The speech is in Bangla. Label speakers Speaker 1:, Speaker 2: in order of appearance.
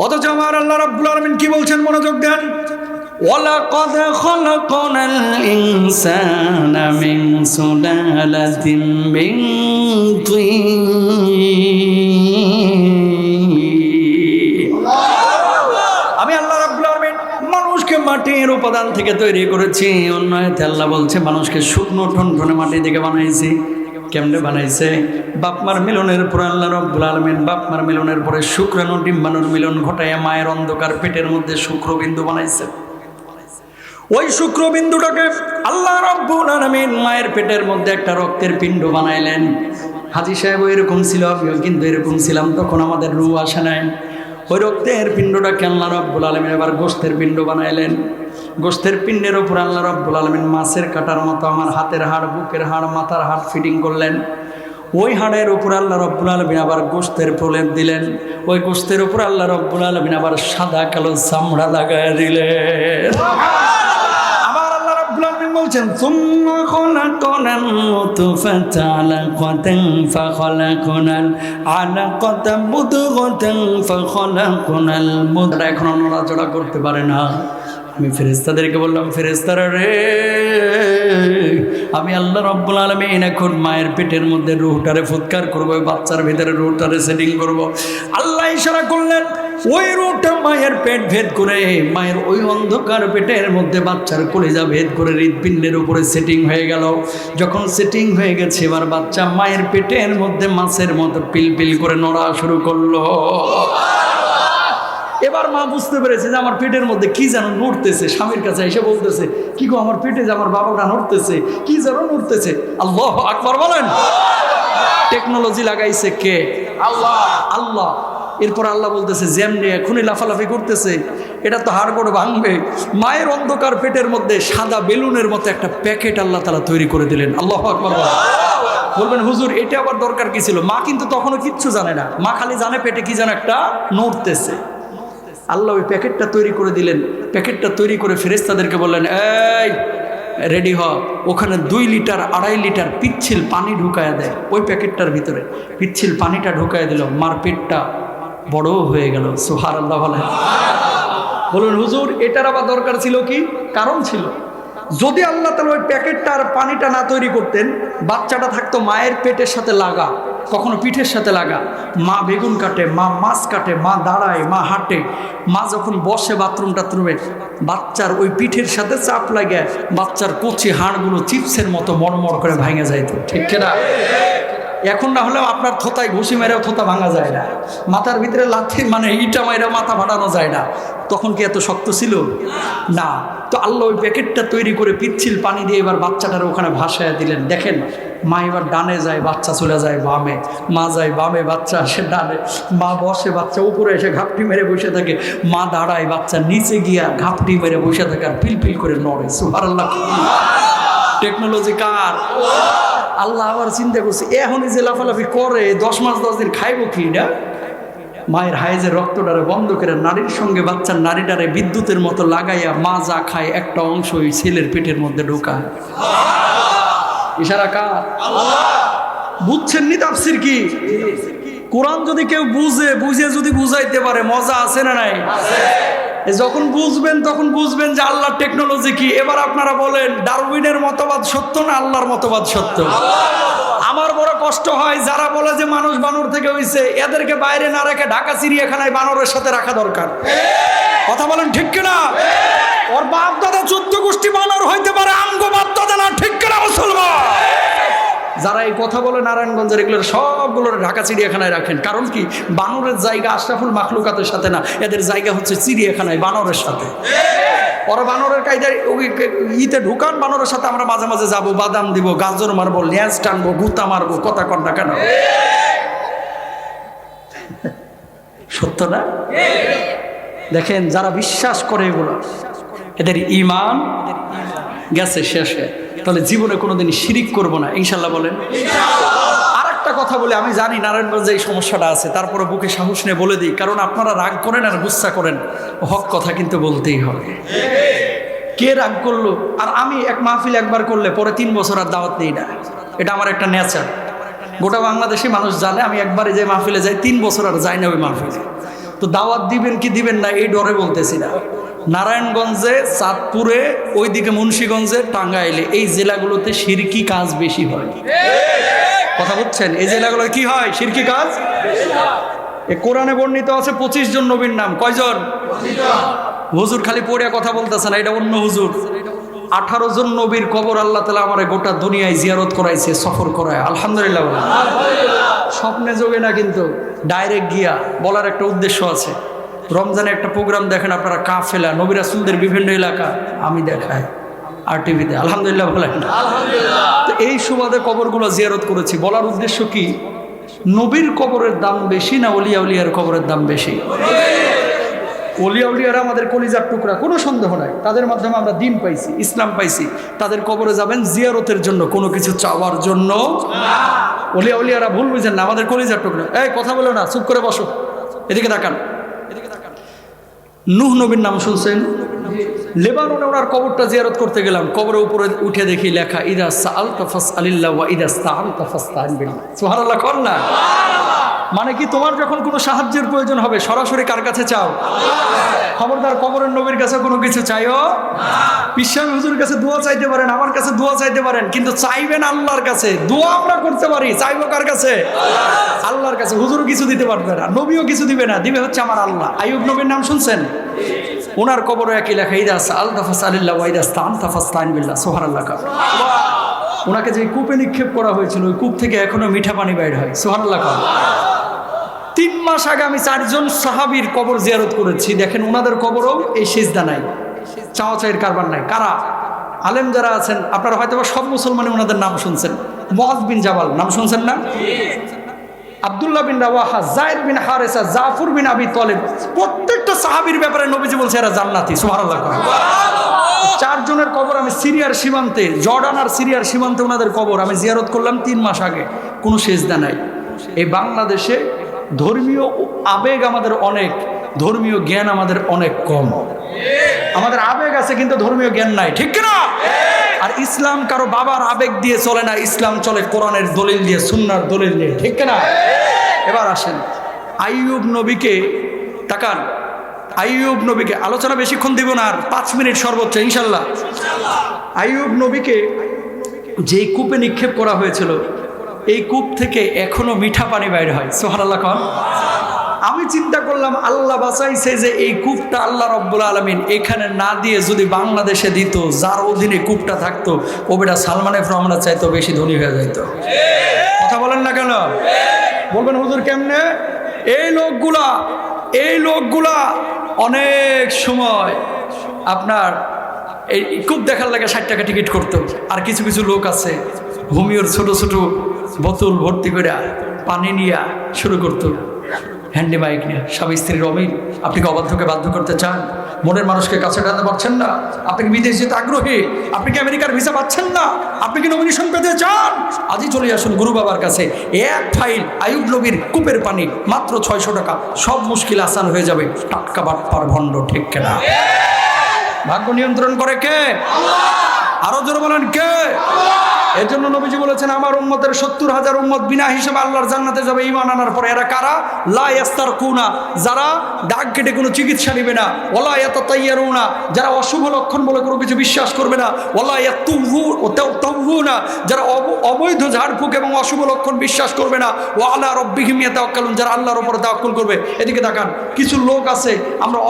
Speaker 1: অথচ আমার আল্লাহ রাব্বুল আলামিন কি বলছেন মনোযোগ দেন
Speaker 2: ولقد خلقنا الإنسان من سلالة من طين
Speaker 1: আমি আল্লাহ রাব্বুল আলামিন মানুষকে মাটির উপাদান থেকে তৈরি করেছি অন্য আয়াতে আল্লাহ বলছে মানুষকে শুকনো ঠনঠনে মাটি থেকে বানাইছি কেমনে বানাইছে? বাপমার মিলনের পরে আল্লাহ রব্বুল আলমিন বাপমার মিলনের পরে শুক্রাণু ডিম্বাণুর মিলন ঘটাইয়া মায়ের অন্ধকার পেটের মধ্যে শুক্রবিন্দু বানাইছে। ওই শুক্রবিন্দুটাকে আল্লাহ রব্বুল আলামিন মায়ের পেটের মধ্যে একটা রক্তের পিণ্ড বানাইলেন। হাজি সাহেব এরকম ছিল, আমিও কিন্তু এরকম ছিলাম, তখন আমাদের রু আসে নাই। ওই রক্তের পিণ্ডটাকে আল্লাহ রব্বুল আলমিন এবার গোস্তের পিণ্ড বানাইলেন। গোস্তের পিণ্ডের ওপর আল্লাহ রব্বুল আলমিন মাছের কাটার মতো আমার হাতের হাড়, বুকের হাড়, মাথার হাড় ফিটিং করলেন। ওই হাড়ের উপর আল্লাহ রব্বুল আলমিন আবার গোস্তের প্রলেপ দিলেন। ওই গোস্তের উপর আল্লাহ রব্বুল আলমিন আবার সাদা কালো চামড়া লাগাই দিলেন আমার আল্লাহ রাব্বুল আলামিন বলছেন,
Speaker 2: সুম্মা খলাকনাল নুতফাতা আলাকাতান ফাখলাকনাল আলাকাতান মুদগাতান ফাখলাকনাল
Speaker 1: মুদ্রা এখন নড়াচড়া করতে পারে না। আমি ফেরেস্তাদেরকে বললাম ফেরেস্তারা রে, আমি আল্লাহ রব্বুল আলমিন এখন মায়ের পেটের মধ্যে রুহটারে ফুৎকার করব বাচ্চার ভিতরে রুহটারে সেটিং করব। আল্লাহ ইশারা করলেন, ওই রুহটা মায়ের পেট ভেদ করে, মায়ের ওই অন্ধকার পেটের মধ্যে বাচ্চার কলিজা ভেদ করে হৃদপিণ্ডের উপরে সেটিং হয়ে গেল যখন সেটিং হয়ে গেছে, এবার বাচ্চা মায়ের পেটের মধ্যে মাছের মতো পিল পিল করে নড়া শুরু করল এবার মা বুঝতে পেরেছে যে আমার পেটের মধ্যে কি যেন নড়তেছে স্বামীর কাছে এসে বলতেছে কি গো আমার পেটে যে আমার বাবাটা নড়তেছে কি যেন নড়তেছে? আল্লাহ আকবার বলেন। টেকনোলজি লাগাইছে কে? আল্লাহ। আল্লাহ। এরপর আল্লাহ বলতেছে যেমনি এখনই লাফালাফি করতেছে। এটা তো হাড় করে ভাঙবে। মায়ের অন্ধকার পেটের মধ্যে সাদা বেলুনের মতো একটা প্যাকেট আল্লাহ তালা তৈরি করে দিলেন। আল্লাহ আকবার বলেন। বলবেন হুজুর এটা আবার দরকার কি ছিল? মা কিন্তু তখনও কিচ্ছু জানে না। মা খালি জানে পেটে কি যেন একটা নড়তেছে। আল্লাহ ওই প্যাকেটটা তৈরি করে দিলেন। প্যাকেটটা তৈরি করে ফেরেস্তাদেরকে বললেন, এই রেডি হ। ওখানে দুই লিটার, আড়াই লিটার পিচ্ছিল পানি ঢুকায় দেয় ওই প্যাকেটটার ভিতরে। পিচ্ছিল পানিটা ঢুকায় দিল, মার পেটটা বড় হয়ে গেল। সোহার আল্লাহ বলেন বলুন হুজুর, এটার আবার দরকার ছিল কি? কারণ ছিল। যদি আল্লাহ তালা ওই প্যাকেটটা আর পানিটা না তৈরি করতেন, বাচ্চাটা থাকতো মায়ের পেটের সাথে লাগা। কখনো পিঠের সাথে লাগা, মা বেগুন কাটে, মা মাছ কাটে, মা দাঁড়ায়, মা হাঁটে, মা যখন বসে বাথরুম টাথরুমে, বাচ্চার ওই পিঠের সাথে চাপ লাগে, বাচ্চার কচি হাড়গুলো চিপসের মতো মরমর করে ভাঙে যাইতো ঠিক না এখন না হলেও আপনার থোতায় ঘুষি মেরেও থোতা ভাঙা যায় না। মাথার ভিতরে লাথি মানে ইটা মাইরা মাথা ফাটানো যায় না। তখন কি এত শক্ত ছিল? না। তো আল্লাহ ওই প্যাকেটটা তৈরি করে পিচ্ছিল পানি দিয়ে এবার বাচ্চাটার ওখানে ভাসায় দিলেন। দেখেন মা এবার ডানে যায়, বাচ্চা চলে যায় বামে। মা যায় বামে, বাচ্চা আসে ডানে। মা বসে, বাচ্চা উপরে এসে ঘাপটি মেরে বসে থাকে। মা দাঁড়ায়, বাচ্চা নিচে গিয়া ঘাপটি মেরে বসে থাকে আর পিল করে নড়ে। সুহার আল্লাহ টেকনোলজি কার? আল্লাহ আবার চিন্তা করছে, এখনই যে লাফালাফি করে, দশ মাস, দশ দিন খাইব কি না? মায়ের হাইজের রক্তটারে বন্ধ করে নারীর সঙ্গে বাচ্চার নারীটারে বিদ্যুতের মতো লাগাইয়া মা যা খায়, একটা অংশ ওই ছেলের পেটের মধ্যে ঢোকায়। ইশারা কার? বুঝছেন নি তাফসির কি? কোরআন যদি কেউ বুঝে বুঝে যদি বুঝাইতে পারে মজা আছে না নাই? যখন বুঝবেন তখন বুঝবেন যে আল্লাহর টেকনোলজি কি। এবার আপনারা বলেন ডারউইনের মতবাদ সত্য না আল্লাহর মতবাদ সত্য? আমার বড় কষ্ট হয় যারা বলে যে মানুষ বানর থেকে হইছে এদেরকে বাইরে না রেখে ঢাকা চিড়িয়াখানায় বানরের সাথে রাখা দরকার। কথা বলেন ঠিক কিনা? ওর বাপ দাদা চোদ্দ গোষ্ঠী বানর হইতে পারে আমগো বাপ দাদা না ঠিক মুসলমান। যারা এই কথা বলে নারায়ণগঞ্জের এগুলোর সবগুলোর ঢাকা চিড়িয়াখানায় রাখেন। কারণ কি? বানরের জায়গা আশরাফুল মাখলুকাতের সাথে না, এদের জায়গা হচ্ছে চিড়িয়াখানায়, বানরের সাথে। ওরা বানরের কায়দায় ইতে ঢুকান, বানরের সাথে আমরা মাঝে মাঝে যাব, বাদাম দিব, গাজর মারবো ল্যাঁচ টানবো, গুতা মারবো, কথা কন না কেন? সত্য না? দেখেন, যারা বিশ্বাস করে এগুলো, এদের ইমান গেছে শেষে। তাহলে জীবনে কোনোদিন শিরিক করব না। ইনশাল্লাহ বলেন। আর একটা কথা বলে, আমি জানি নারায়ণগঞ্জে এই সমস্যাটা আছে, তারপরে বুকে সাহস নিয়ে বলে দিই, কারণ আপনারা রাগ করেন আর গুচ্ছা করেন। হক কথা কিন্তু বলতেই হবে। কে রাগ করল? আর আমি এক মাহফিল একবার করলে পরে তিন বছর আর দাওয়াত নেই না। এটা আমার একটা নেচার। গোটা বাংলাদেশি মানুষ জানে, আমি একবারে যে মাহফিলে যাই, তিন বছর আর যাই না ওই মাহফিলে। তো দাওয়াত দিবেন কি দিবেন না, এই ডরে বলতেছি না। নারায়ণগঞ্জে, চাঁদপুরে, ওইদিকে মুন্সীগঞ্জে, টাঙ্গাইলে। এই জেলাগুলোতে সিরকি কাজ বেশি হয়। কথা বলছেন এই জেলাগুলো কি হয়? সিরকি কাজ? কোরআনে বর্ণিত আছে পঁচিশ জন নবীর নাম। কয়জন? হুজুর খালি পড়ে কথা বলতেছে না, এটা অন্য হুজুর। আঠারো জন নবীর কবর আল্লাহ তালা আমার গোটা দুনিয়ায় জিয়ারত করাইছে, সফর করায়। আলহামদুলিল্লাহ স্বপ্নে যোগে না কিন্তু ডাইরেক্ট গিয়া বলার একটা উদ্দেশ্য আছে। রমজানে একটা প্রোগ্রাম দেখেন আপনারা কাফেলা নবী রাসুলদের বিভিন্ন এলাকা। আমি দেখাই আর টিভিতে। আলহামদুলিল্লাহ বলেন। তো এই সুবাদে কবরগুলো জিয়ারত করেছি। বলার উদ্দেশ্য কি? নবীর কবরের দাম বেশি না অলিয়া উলিয়ার কবরের দাম বেশি? অলিয়া উলিয়ারা আমাদের কলিজার টুকরা কোনো সন্দেহ নাই। তাদের মাধ্যমে আমরা দিন পাইছি ইসলাম পাইছি। তাদের কবরে যাবেন জিয়ারতের জন্য কোনো কিছু চাওয়ার জন্য। অলিয়া উলিয়ারা ভুল বুঝেন না আমাদের কলিজার টুকরা। এই কথা বলো না চুপ করে বসো। এদিকে তাকান। নুহ নবীর নাম শুনছেন? লেবাননে ওনার কবরটা জিয়ারত করতে গেলাম। কবরের উপরে উঠে দেখি লেখা, ইদা সাআল তাফাস আলিল্লাহ ইদাস ইদা স্তাআন তাফাস বিল্লাহ। আল্লাহ কর না? মানে কি তোমার যখন কোনো সাহায্যের প্রয়োজন হবে, সরাসরি কার কাছে চাও? খবরদার, কবরের নবীর কাছে কোনো কিছু চাইও? বিশ্বামী হুজুর কাছে দোয়া চাইতে পারেন, আমার কাছে দোয়া চাইতে পারেন, কিন্তু চাইবেন আল্লাহর কাছে। দোয়া আমরা করতে পারি, চাইব কার কাছে? আল্লাহর কাছে। হুজুর কিছু দিতে পারবে না, নবীও কিছু দিবে না, দিবে হচ্ছে আমার আল্লাহ। আইয়ুব নবীর নাম শুনছেন? ওনার কবরে একই লেখা ইদাস আল তাফাস আলিল্লাহ ওয়াইদাস তান তাফাস তাইন বিল্লাহ সোহার আল্লাহ কা ওনাকে যে কূপে নিক্ষেপ করা হয়েছিল, ওই কূপ থেকে এখনও মিঠা পানি বাইর হয় সোহার আল্লাহ কা তিন মাস আগে আমি চারজন সাহাবীর কবর জিয়ারত করেছি। দেখেন ওনাদের কবরও এই সেজদা নাই। চাওয়া চাইয়ের কারবার নাই। কারা? আলেম যারা আছেন, আপনারা হয়তো সব মুসলমানই ওনাদের নাম শুনছেন। মহাজ বিন জাবাল, নাম শুনছেন না? আব্দুল্লাহ বিন রাওয়াহা, জায়দ বিন হারেসা, জাফর বিন আবি তলেব, প্রত্যেকটা সাহাবীর ব্যাপারে নবীজি বলছে, এরা জান্নাতি। সুবহানাল্লাহ চারজনের কবর আমি সিরিয়ার সীমান্তে, জর্ডান আর সিরিয়ার সীমান্তে ওনাদের কবর আমি জিয়ারত করলাম তিন মাস আগে। কোনো সেজদা নাই। এই বাংলাদেশে ধর্মীয় আবেগ আমাদের অনেক, ধর্মীয় জ্ঞান আমাদের অনেক কম। আমাদের আবেগ আছে কিন্তু ধর্মীয় জ্ঞান নাই, ঠিক না আর ইসলাম কারও বাবার আবেগ দিয়ে চলে না, ইসলাম চলে কোরআনের দলিল দিয়ে, সুন্নার দলিল দিয়ে, ঠিক না এবার আসেন, আইয়ুব নবীকে তাকান। আইয়ুব নবীকে, আলোচনা বেশিক্ষণ দিব না আর পাঁচ মিনিট সর্বোচ্চ, ইনশাল্লাহ। আইয়ুব নবীকে যেই কূপে নিক্ষেপ করা হয়েছিল এই কূপ থেকে এখনও মিঠা পানি বাইর হয়। সোহারাল্লাহ খান আমি চিন্তা করলাম, আল্লাহ বাঁচাইছে যে এই কূপটা আল্লাহ রব্বুল আলমিন এখানে না দিয়ে যদি বাংলাদেশে দিত, যার অধীনে কূপটা থাকতো, ও সালমান এফ রহমান চাইতো বেশি ধনী হয়ে যেত কথা বলেন না কেন? বলবেন, হুজুর কেমনে? এই লোকগুলা এই লোকগুলা অনেক সময় আপনার এই কূপ দেখার লাগে ষাট টাকা টিকিট করতো, আর কিছু কিছু লোক আছে হোমিওর ছোট ছোট বোতল ভর্তি করে পানি নিয়ে শুরু করতো। হ্যান্ডি বাইক নিয়ে। স্বামী স্ত্রীর অমিল। আপনি কি অবাধ্যকে বাধ্য করতে চান? মনের মানুষকে কাছে টানতে পারছেন না? আপনি কি বিদেশ যেতে আগ্রহী? আপনি কি আমেরিকার ভিসা পাচ্ছেন না? আপনি কি নমিনেশন পেতে চান? আজই চলে আসুন গুরু বাবার কাছে। এক ফাইল আয়ুব নবীর কূপের পানি, মাত্র ছয়শো টাকা। সব মুশকিল আসান হয়ে যাবে। টাটকা বাটপার ভণ্ড ঠিক কেনা? ভাগ্য নিয়ন্ত্রণ করে কে? আরও জোর বলেন কে? এর জন্য নবীজি বলেছেন, আমার উম্মতের সত্তর হাজার উম্মত বিনা হিসেবে আল্লাহর জান্নাতে যাবে ইমান আনার পরে এরা কারা? লা ইয়াস্তার কুনা যারা ডাক কেটে কোনো চিকিৎসা নেবে না। ওলা এত তাইয়ারুনা যারা অশুভ লক্ষণ বলে কোনো কিছু বিশ্বাস করবে না। ওলা তবু না যারা অব- অবৈধ ঝাড়ফুঁক এবং অশুভ লক্ষণ বিশ্বাস করবে না। ও আল্লাহ রব্বিহিমিয়া তাওয়াক্কালুন যারা আল্লাহর উপরে তাওয়াক্কুল করবে। এদিকে তাকান, কিছু লোক আছে, আমরা